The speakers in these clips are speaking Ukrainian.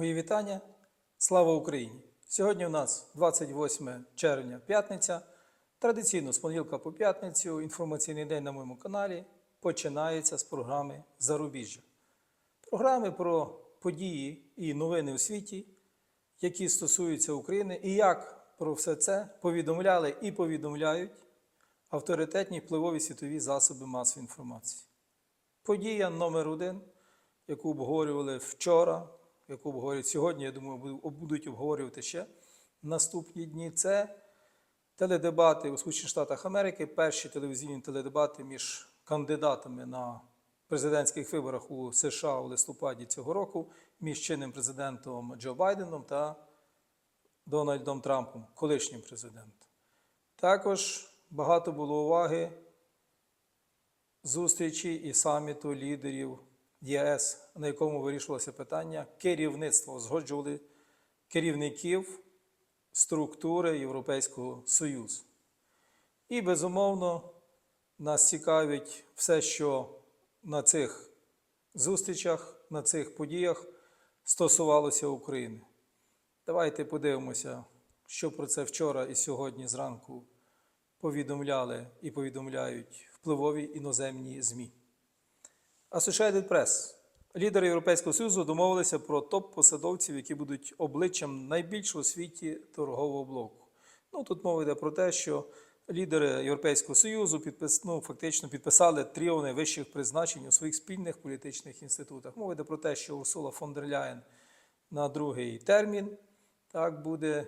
Мої вітання. Слава Україні! Сьогодні у нас 28 червня, п'ятниця. Традиційно з понеділка по п'ятницю інформаційний день на моєму каналі починається з програми Зарубіжжя. Програми про події і новини у світі, які стосуються України, і як про все це повідомляли і повідомляють авторитетні впливові світові засоби масової інформації. Подія номер один, яку обговорювали вчора, яку обговорюють сьогодні, я думаю, будуть обговорювати ще наступні дні. Це теледебати у Сполучених Штатах Америки, перші телевізійні теледебати між кандидатами на президентських виборах у США у листопаді цього року, між чинним президентом Джо Байденом та Дональдом Трампом, колишнім президентом. Також багато було уваги зустрічі і саміту лідерів ЄС, на якому вирішувалося питання керівництва, узгоджували керівників структури Європейського Союзу. І, безумовно, нас цікавить все, що на цих зустрічах, на цих подіях стосувалося України. Давайте подивимося, що про це вчора і сьогодні зранку повідомляли і повідомляють впливові іноземні ЗМІ. Associated Press. Лідери Європейського Союзу домовилися про топ-посадовців, які будуть обличчям найбільшого у світі торгового блоку. Ну, тут мова йде про те, що лідери Європейського Союзу підпис, ну, фактично підписали тріо найвищих призначень у своїх спільних політичних інститутах. Мова йде про те, що Урсула фон дер Ляєн на другий термін так буде.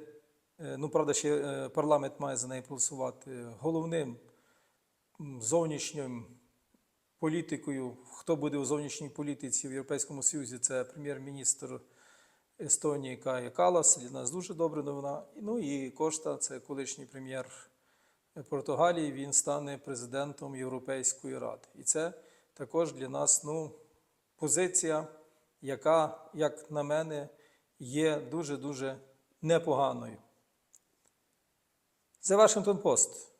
е, Ну, правда, ще е, парламент має за неї голосувати головним зовнішнім політикою, хто буде у зовнішній політиці в Європейському Союзі, це прем'єр-міністр Естонії Кая Калас. Для нас дуже добра новина. Ну і Кошта, це колишній прем'єр Португалії. Він стане президентом Європейської ради. І це також для нас ну, позиція, яка, як на мене, є дуже-дуже непоганою. The Washington Post.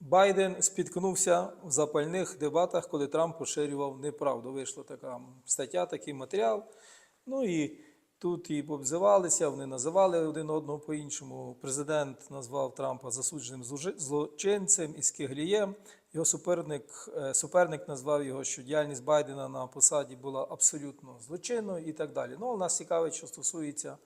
Байден спіткнувся в запальних дебатах, коли Трамп поширював неправду. Вийшла така стаття, такий матеріал. Ну і тут і обзивалися, вони називали один одного по-іншому. Президент назвав Трампа засудженим злочинцем і скиглієм. Його суперник, е, суперник назвав його, що діяльність Байдена на посаді була абсолютно злочинною і так далі. Ну, нас цікавить, що стосується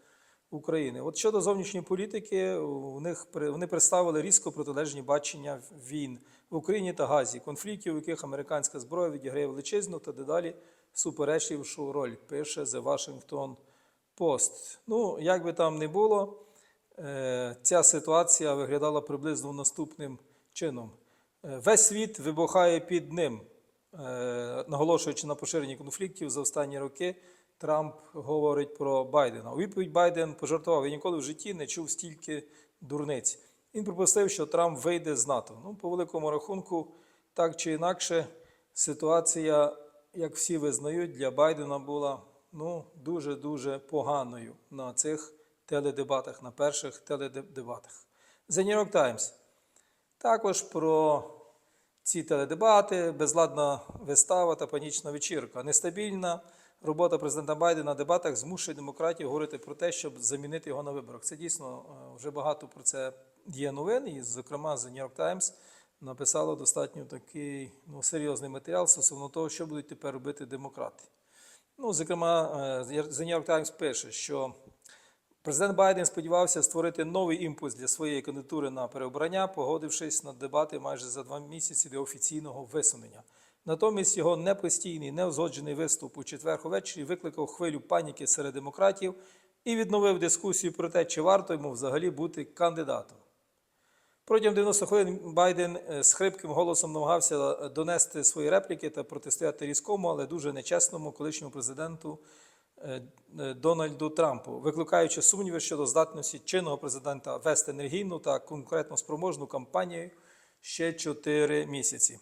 України. От щодо зовнішньої політики, у них вони представили різко протилежні бачення війн в Україні та Газі, конфліктів, у яких американська зброя відіграє величезну та дедалі суперечлившу роль, пише The Washington Post. Ну, як би там не було, е, ця ситуація виглядала приблизно наступним чином. Е, Весь світ вибухає під ним, Е, наголошуючи на поширенні конфліктів за останні роки. Трамп говорить про Байдена. У відповідь Байден пожартував, я ніколи в житті не чув стільки дурниць. Він припустив, що Трамп вийде з НАТО. Ну, по великому рахунку, так чи інакше, ситуація, як всі визнають, для Байдена була ну, дуже-дуже поганою на цих теледебатах, на перших теледебатах. The New York Times. Також про ці теледебати, безладна вистава та панічна вечірка. Нестабільна робота президента Байдена на дебатах змушує демократів говорити про те, щоб замінити його на виборах. Це дійсно е, вже багато про це є новин, і, зокрема, The New York Times написало достатньо такий ну, серйозний матеріал стосовно того, що будуть тепер робити демократи. Ну, зокрема, е, The New York Times пише, що Президент Байден сподівався створити новий імпульс для своєї кандидатури на переобрання, погодившись на дебати майже за два місяці до офіційного висунення. Натомість його непостійний, неузгоджений виступ у четвер увечері викликав хвилю паніки серед демократів і відновив дискусію про те, чи варто йому взагалі бути кандидатом. Протягом 90 хвилин Байден е, з хрипким голосом намагався донести свої репліки та протистояти різкому, але дуже нечесному колишньому президенту е, е, Дональду Трампу, викликаючи сумніви щодо здатності чинного президента вести енергійну та конкретно спроможну кампанію ще 4 місяці.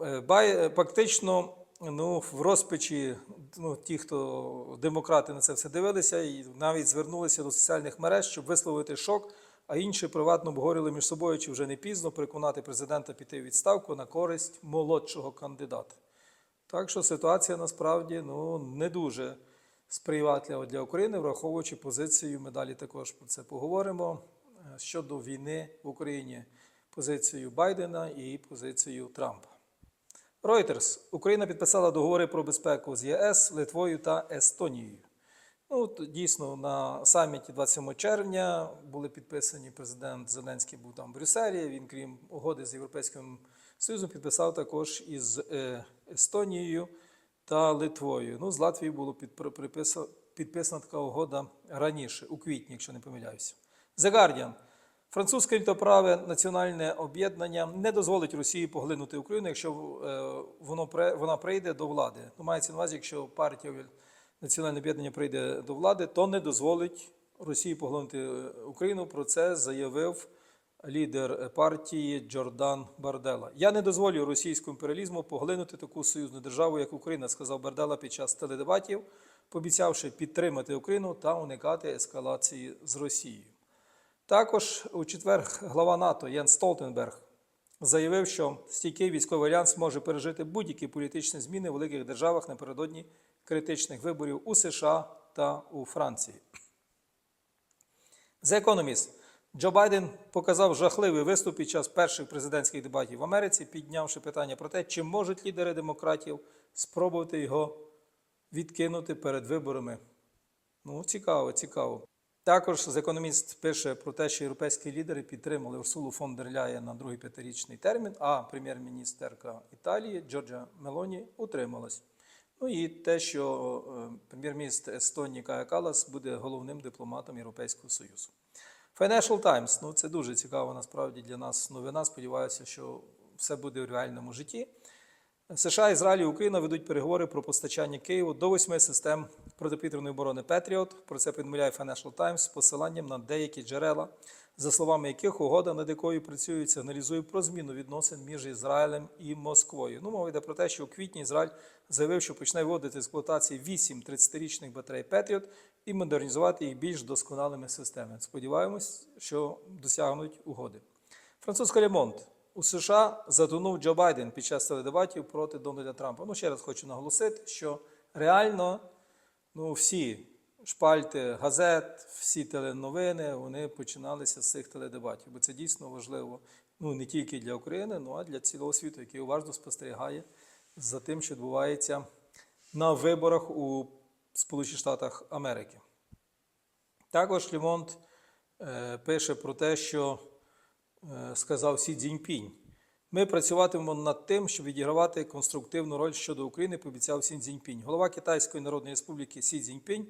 Е, е, фактично, ну, в розпачі ну, ті, хто демократи на це все дивилися, і навіть звернулися до соціальних мереж, щоб висловити шок, а інші приватно обговорювали між собою, чи вже не пізно переконати президента піти у відставку на користь молодшого кандидата. Так що ситуація насправді ну, не дуже сприятливо для України, враховуючи позицію, ми далі також про це поговоримо е, щодо війни в Україні, позицію Байдена і позицію Трампа. Reuters. Україна підписала договори про безпеку з ЄС, Литвою та Естонією. Ну, дійсно, на саміті 27 червня були підписані. Президент Зеленський був там в Брюсселі. Він, крім угоди з Європейським Союзом, підписав також із е, Естонією та Литвою. Ну, з Латвією було підписана така угода раніше, у квітні, якщо не помиляюся. The Guardian. Французьке літоправе національне об'єднання не дозволить Росії поглинути Україну, якщо е, воно вона прийде до влади. Ну, мається на увазі, якщо партія національне об'єднання прийде до влади, то не дозволить Росії поглинути е, Україну. Про це заявив лідер партії Джордан Бардела. Я не дозволю російському імперіалізму поглинути таку союзну державу, як Україна, сказав Бардела під час теледебатів, пообіцявши підтримати Україну та уникати ескалації з Росією. Також у четвер глава НАТО Єн Столтенберг заявив, що стійкий військовий альянс може пережити будь-які політичні зміни в великих державах напередодні критичних виборів у США та у Франції. The Economist. Джо Байден показав жахливий виступ під час перших президентських дебатів в Америці, піднявши питання про те, чи можуть лідери демократів спробувати його відкинути перед виборами. Ну, цікаво, цікаво. Також економіст пише про те, що європейські лідери підтримали Урсулу фон дер Ляєн на другий п'ятирічний термін, а прем'єр-міністерка Італії Джорджа Мелоні утрималась. Ну і те, що е, прем'єр-міністр Естонії Кая Калас буде головним дипломатом Європейського Союзу. Financial Times, ну це дуже цікава насправді для нас новина. Сподіваюся, що все буде в реальному житті. США, Ізраїль і Україна ведуть переговори про постачання Києву до восьми систем протиповітряної оборони Петріот. Про це повідомляє Financial Times з посиланням на деякі джерела, за словами яких угода, над якою працюють, сигналізує про зміну відносин між Ізраїлем і Москвою. Ну, мова йде про те, що у квітні Ізраїль заявив, що почне вводити з експлуатації 8 30-річних батарей Петріот і модернізувати їх більш досконалими системами. Сподіваємось, що досягнуть угоди. Французька Лемонт. У США затонув Джо Байден під час теледебатів проти Дональда Трампа. Ну, ще раз хочу наголосити, що реально ну, всі шпальти газет, всі теленовини вони починалися з цих теледебатів, бо це дійсно важливо ну, не тільки для України, ну а для цілого світу, який уважно спостерігає за тим, що відбувається на виборах у Сполучених Штатах Америки. Також Лімонт е, пише про те, що сказав Сі Цзіньпінь. Ми працюватимемо над тим, щоб відігравати конструктивну роль щодо України, пообіцяв Сі Цзіньпінь. Голова Китайської Народної Республіки Сі Цзіньпінь,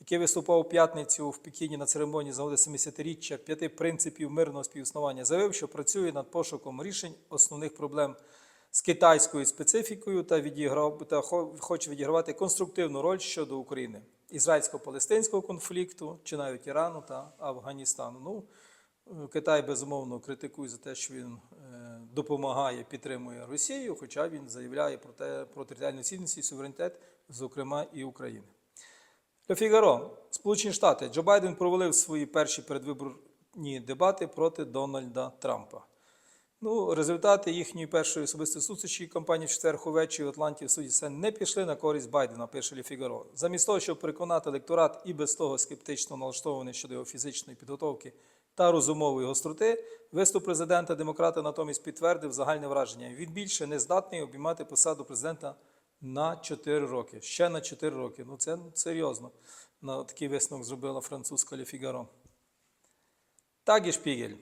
який виступав у п'ятницю в Пекіні на церемонії загоди 70-річчя п'яти принципів мирного співіснування, заявив, що працює над пошуком рішень основних проблем з китайською специфікою та, відіграв, та хо- хоче відігравати конструктивну роль щодо України, ізраїльсько-палестинського конфлікту чи навіть Ірану та Афганістану. Ну, е, Китай безумовно критикує за те, що він е, допомагає, підтримує Росію, хоча він заявляє про те про територіальну цінність і суверенітет, зокрема і України. Ле Фігаро, Сполучені Штати, Джо Байден провалив свої перші передвиборні дебати проти Дональда Трампа. Ну, результати їхньої першої особистої зустрічі кампанії в четвер увечері в Атланті в суді це не пішли на користь Байдена, пише Лі Фігаро. Замість того, щоб переконати електорат і без того скептично налаштований щодо його фізичної підготовки та розумової гостроти, виступ президента демократа натомість підтвердив загальне враження. Він більше не здатний обіймати посаду президента на 4 роки. Ще на 4 роки. Ну це серйозно. На такий висновок зробила французька Лі Фігаро. Тагі Шпігель.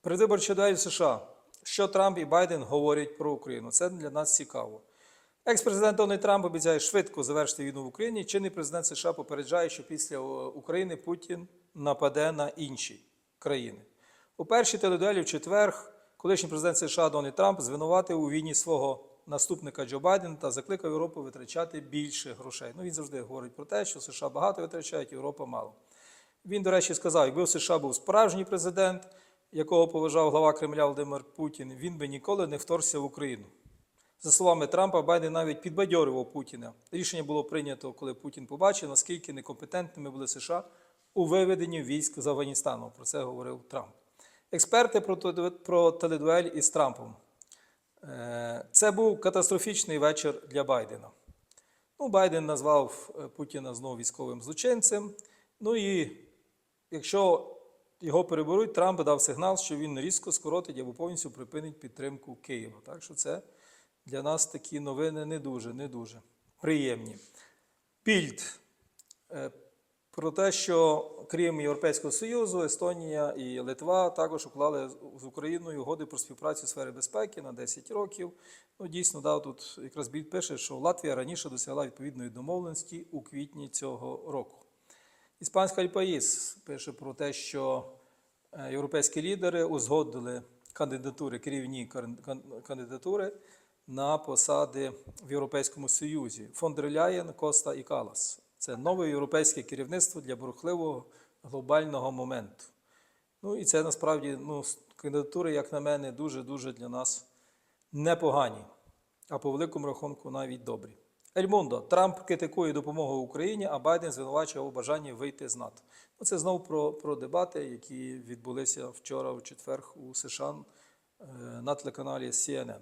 Передвиборча дуель США. Що Трамп і Байден говорять про Україну? Це для нас цікаво. Екс-президент Дональд Трамп обіцяє швидко завершити війну в Україні. Чинний президент США попереджає, що після України Путін нападе на інші країни. У першій теледуелі в четвер колишній президент США Дональд Трамп звинуватив у війні свого наступника Джо Байдена та закликав Європу витрачати більше грошей. Ну він завжди говорить про те, що США багато витрачають, Європа мало. Він, до речі, сказав, якби в США був справжній президент, якого поважав глава Кремля Володимир Путін, він би ніколи не вторгся в Україну. За словами Трампа, Байден навіть підбадьорював Путіна. Рішення було прийнято, коли Путін побачив, наскільки некомпетентними були США у виведенні військ з Афганістану. Про це говорив Трамп. Експерти про, теледуель із Трампом. Е, Це був катастрофічний вечір для Байдена. Ну, Байден назвав е, Путіна знову військовим злочинцем. Ну і якщо його переберуть, Трамп дав сигнал, що він різко скоротить або повністю припинить підтримку Києва. Так що це для нас такі новини не дуже, не дуже приємні. Пільд е, про те, що крім Європейського Союзу, Естонія і Литва також уклали з Україною угоди про співпрацю у сфері безпеки на 10 років. Ну, дійсно, да, тут якраз Більд пише, що Латвія раніше досягла відповідної домовленості у квітні цього року. Іспанська Альпаїс пише про те, що е, європейські лідери узгодили кандидатури, керівні кандидатури на посади в Європейському Союзі. Фон дер Ляєн, Коста і Калас. Це нове європейське керівництво для бурхливого глобального моменту. Ну і це насправді ну, кандидатури, як на мене, дуже-дуже для нас непогані, а по великому рахунку навіть добрі. Ельмундо, Трамп критикує допомогу Україні, а Байден звинувачує у бажанні вийти з НАТО. Ну, це знову про, про дебати, які відбулися вчора в четвер у США е, на телеканалі CNN.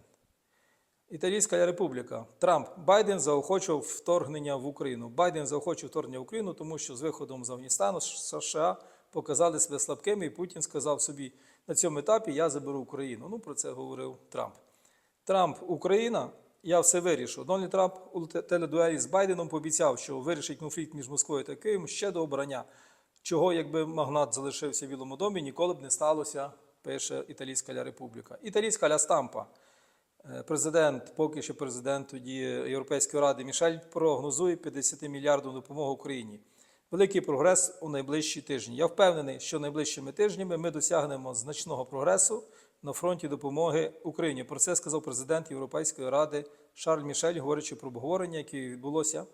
Італійська республіка. Трамп Байден заохочував вторгнення в Україну. Байден заохочував вторгнення в Україну, тому що з виходом з Афганістану США показали себе слабкими, і Путін сказав собі на цьому етапі я заберу Україну. Ну про це говорив Трамп. Трамп, Україна, я все вирішу. Дональд Трамп у те- теледуелі з Байденом пообіцяв, що вирішить конфлікт між Москвою та Києвом ще до обрання. Чого, якби магнат залишився в Білому домі, ніколи б не сталося, пише Італійська Ля Республіка. Італійська Ля Стампа. Е, Президент, поки що президент тоді Європейської ради Мішель прогнозує 50 мільярдів допомоги Україні. Великий прогрес у найближчі тижні. Я впевнений, що найближчими тижнями ми досягнемо значного прогресу на фронті допомоги Україні. Про це сказав президент Європейської ради Шарль Мішель, говорячи про обговорення, яке відбулося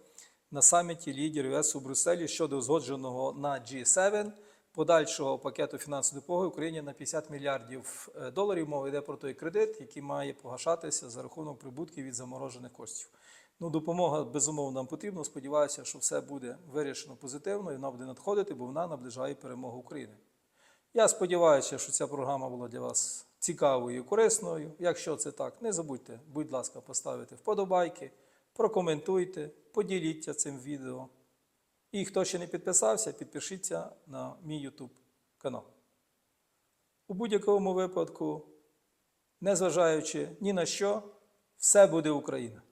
на саміті лідерів ЄС у Брюсселі щодо узгодженого на G7 подальшого пакету фінансової допомоги Україні на 50 мільярдів е, доларів. Мова йде про той кредит, який має погашатися за рахунок прибутків від заморожених коштів. Ну, допомога безумовно нам потрібна. Сподіваюся, що все буде вирішено позитивно і вона буде надходити, бо вона наближає перемогу України. Я сподіваюся, що ця програма була для вас цікавою і корисною. Якщо це так, не забудьте, будь ласка, поставити вподобайки, прокоментуйте, поділіться цим відео. І хто ще не підписався, підпишіться на мій YouTube канал. У будь-якому випадку, незважаючи ні на що, все буде Україна.